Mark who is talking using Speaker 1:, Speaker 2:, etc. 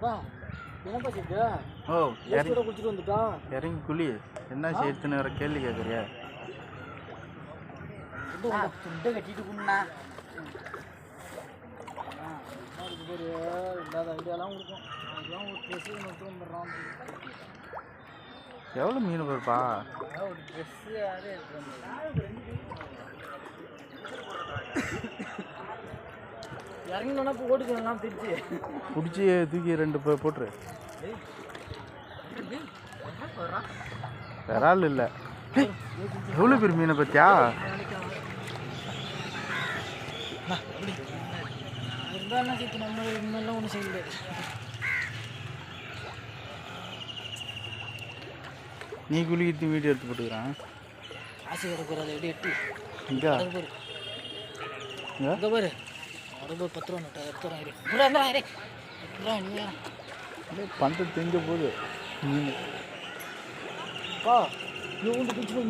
Speaker 1: ஓ இறங்கி
Speaker 2: குளிச்சுட்டு வந்துட்டான்.
Speaker 1: இறங்கி குழி என்ன செய்யுதுன்னு வேற கேள்வி கேட்குறியா
Speaker 2: துண்டை கட்டிட்டு குண்ணா இல்லாத ஐடியாலாம் கொடுக்கும் அதெல்லாம் ஒரு ட்ரெஸ்ஸு ஒன்று வந்துடுறான்
Speaker 1: எவ்வளோ மீன் வருப்பா
Speaker 2: ஒரு ட்ரெஸ்ஸு
Speaker 1: பிடிச்சி தூக்கி ரெண்டு போட்டுரு. விரால் இல்லை. எவ்வளோ பெரிய மீனை
Speaker 2: சேர்த்து நம்ம இன்னெல்லாம் ஒன்றும் செய்யல
Speaker 1: நீ குளிக்கிட்டு வீடியோ எடுத்து போட்டுக்கிறான்.
Speaker 2: ஆசை கிடக்குற அதை எப்படி எட்டு?
Speaker 1: இங்கே
Speaker 2: பாரு. பாரு பத்து ரூபா நோட்டா எடுத்து வரேன் இரு இரு, இந்தா இரு. இந்தா, நீ வேற.
Speaker 1: பந்து தெரிஞ்ச போது மீன்
Speaker 2: பா இவங்க பிடிச்சி போய்